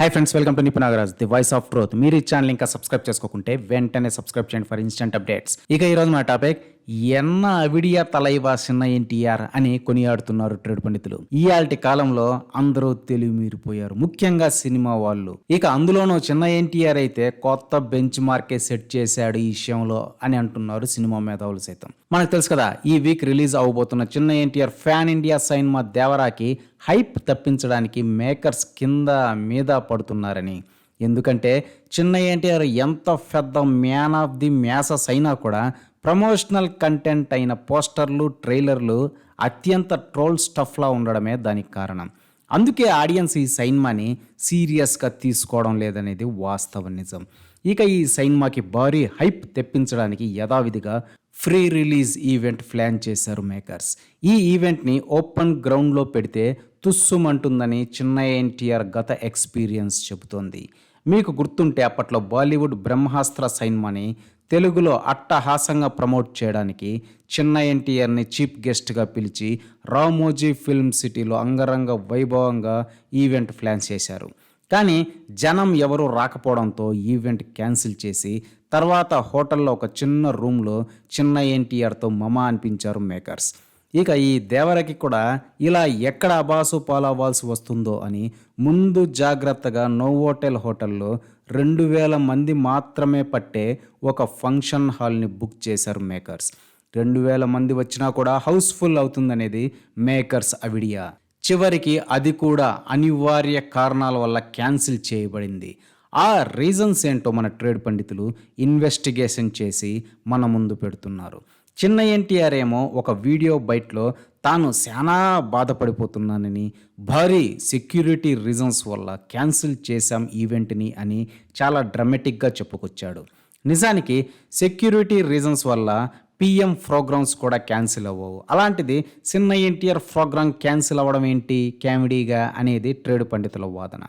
Hi friends welcome to Nipunagaraj the voice of truth మీరు ఈ channel ఇంకా subscribe చేసుకోకుంటే వెంటనే సబ్స్క్రైబ్ చేయండి ఫర్ ఇన్స్టెంట్ అప్డేట్స్ ఇక ఈరోజు మన టాపిక్ ఎన్న అవిడియా తలైవా చిన్న ఎన్టీఆర్ అని కొనియాడుతున్నారు ట్రేడ్ పండితులు. ఇయాల్టి కాలంలో అందరూ తెలివి మీరిపోయారు ముఖ్యంగా సినిమా వాళ్ళు. ఇక అందులోనూ చిన్న ఎన్టీఆర్ అయితే కొత్త బెంచ్ మార్కే సెట్ చేశాడు ఈ విషయంలో అని అంటున్నారు సినిమా మేధావులు సైతం. మనకు తెలుసు కదా ఈ వీక్ రిలీజ్ అవబోతున్న చిన్న ఎన్టీఆర్ ఫ్యాన్ ఇండియా సైన్మా దేవరాకి హైప్ తప్పించడానికి మేకర్స్ కింద మీద పడుతున్నారని. ఎందుకంటే చిన్న ఎన్టీఆర్ ఎంత పెద్ద మ్యాన్ ఆఫ్ ది మ్యాసస్ అయినా కూడా ప్రమోషనల్ కంటెంట్ అయిన పోస్టర్లు ట్రైలర్లు అత్యంత ట్రోల్ స్టఫ్లా ఉండడమే దానికి కారణం. అందుకే ఆడియన్స్ ఈ సైన్మాని సీరియస్గా తీసుకోవడం లేదనేది వాస్తవ నిజం. ఇక ఈ సైన్మాకి భారీ హైప్ తెప్పించడానికి యథావిధిగా ఫ్రీ రిలీజ్ ఈవెంట్ ప్లాన్ చేశారు మేకర్స్. ఈ ఈవెంట్ని ఓపెన్ గ్రౌండ్లో పెడితే తుస్సుమంటుందని చిన్న ఎన్టీఆర్ గత ఎక్స్పీరియన్స్ చెబుతోంది. మీకు గుర్తుంటే అప్పట్లో బాలీవుడ్ బ్రహ్మాస్త్ర సైన్మాని తెలుగులో అట్టహాసంగా ప్రమోట్ చేయడానికి చిన్న ఎన్టీఆర్ని చీఫ్ గెస్ట్గా పిలిచి రామోజీ ఫిల్మ్ సిటీలో అంగరంగ వైభవంగా ఈవెంట్ ప్లాన్ చేశారు. కానీ జనం ఎవరు రాకపోవడంతో ఈవెంట్ క్యాన్సిల్ చేసి తర్వాత హోటల్లో ఒక చిన్న రూమ్లో చిన్న ఎన్టీఆర్తో మమ అనిపించారు మేకర్స్. ఇక ఈ దేవరకి కూడా ఇలా ఎక్కడ అబాసు పాలవ్వాల్సి వస్తుందో అని ముందు జాగ్రత్తగా నోవోటెల్ హోటల్లో రెండు వేల మంది మాత్రమే పట్టే ఒక ఫంక్షన్ హాల్ని బుక్ చేశారు మేకర్స్. రెండు వేల మంది వచ్చినా కూడా హౌస్ఫుల్ అవుతుందనేది మేకర్స్ అవిడియా చివరికి అది కూడా అనివార్య కారణాల వల్ల క్యాన్సిల్ చేయబడింది. ఆ రీజన్స్ ఏంటో మన ట్రేడ్ పండితులు ఇన్వెస్టిగేషన్ చేసి మన ముందు పెడుతున్నారు. చిన్న ఎన్టీఆర్ ఏమో ఒక వీడియో బయట్లో తాను చాలా బాధపడిపోతున్నానని భారీ సెక్యూరిటీ రీజన్స్ వల్ల క్యాన్సిల్ చేశాం ఈవెంట్ని అని చాలా డ్రమెటిక్గా చెప్పుకొచ్చాడు. నిజానికి సెక్యూరిటీ రీజన్స్ వల్ల పిఎం ప్రోగ్రామ్స్ కూడా క్యాన్సిల్ అవ్వవు. అలాంటిది చిన్న ఎన్టీఆర్ ప్రోగ్రామ్ క్యాన్సిల్ అవ్వడం ఏంటి? కామెడీగా అనేది ట్రేడ్ పండితుల వాదన.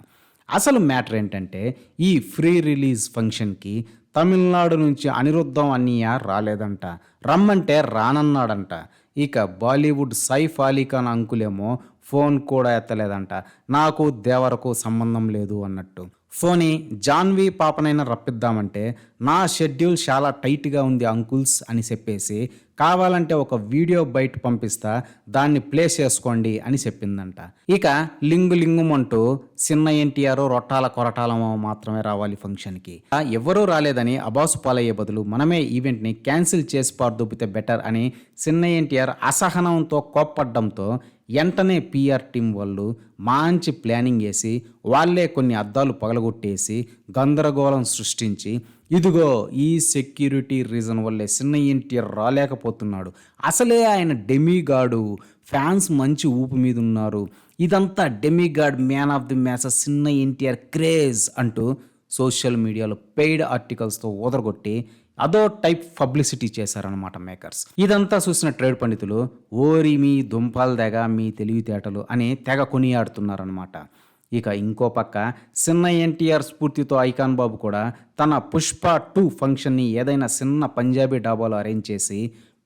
అసలు మ్యాటర్ ఏంటంటే ఈ ఫ్రీ రిలీజ్ ఫంక్షన్కి తమిళనాడు నుంచి అనిరుద్ధం అన్నయ్య రాలేదంట. రమ్మంటే రానన్నాడంట. ఇక బాలీవుడ్ సైఫ్ అలీఖాన్ అంకులేమో ఫోన్ కూడా ఎత్తలేదంట. నాకు దేవరకు సంబంధం లేదు అన్నట్టు. ఫోని జాన్వీ పాపనైనా రప్పిద్దామంటే నా షెడ్యూల్ చాలా టైట్గా ఉంది అంకుల్స్ అని చెప్పేసి కావాలంటే ఒక వీడియో బయట పంపిస్తా దాన్ని ప్లే చేసుకోండి అని చెప్పిందంట. ఇక లింగు లింగుమంటూ చిన్న ఎన్టీఆర్ రొట్టాల కొరటాలమో మాత్రమే రావాలి ఫంక్షన్కి. ఎవరూ రాలేదని అబాసు పాలయ్యే బదులు మనమే ఈవెంట్ని క్యాన్సిల్ చేసి పార్దొబ్బితే బెటర్ అని చిన్న ఎన్టీఆర్ అసహనంతో కోప్పడ్డంతో వెంటనే పిఆర్ టీం వాళ్ళు మంచి ప్లానింగ్ వేసి వాళ్ళే కొన్ని అద్దాలు పగలగొట్టేసి గందరగోళం సృష్టించి ఇదిగో ఈ సెక్యూరిటీ రీజన్ వల్లే చిన్న ఎన్టీఆర్ రాలేకపోతున్నాడు. అసలే ఆయన డెమీగాడు. ఫ్యాన్స్ మంచి ఊపు మీద ఉన్నారు. ఇదంతా demigod man of the match చిన్న ఎన్టీఆర్ క్రేజ్ అంటూ సోషల్ మీడియాలో పెయిడ్ ఆర్టికల్స్తో ఓదరగొట్టి అదో టైప్ పబ్లిసిటీ చేశారనమాట మేకర్స్. ఇదంతా చూసిన ట్రేడ్ పండితులు ఓరి మీ దుంపాల తెగ మీ తెలివితేటలు అని తెగ కొనియాడుతున్నారనమాట ఇక ఇంకో పక్క చిన్న ఎన్టీఆర్ స్ఫూర్తితో ఐకాన్ బాబు కూడా తన పుష్ప టూ ఫంక్షన్ని ఏదైనా చిన్న పంజాబీ డాబాలో అరేంజ్ చేసి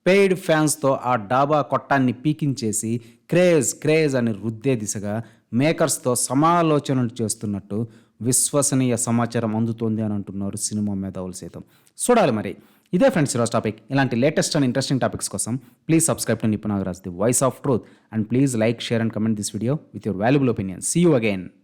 పెయిడ్ ఫ్యాన్స్తో ఆ డాబా కొట్టాన్ని పీకించేసి క్రేజ్ క్రేజ్ అని రుద్దే దిశగా మేకర్స్తో సమాలోచనలు చేస్తున్నట్టు విశ్వసనీయ సమాచారం అందుతోంది అని అంటున్నారు సినిమా మేధావులు సైతం. చూడాలి మరి. ఇదే ఫ్రెండ్స్ ఈరోజు టాపిక్. ఇలాంటి లేటెస్ట్ అండ్ ఇంట్రెస్టింగ్ టాపిక్స్ కోసం please subscribe to Nipunagaraj the voice of truth and please like share and comment this video with your valuable opinion see you again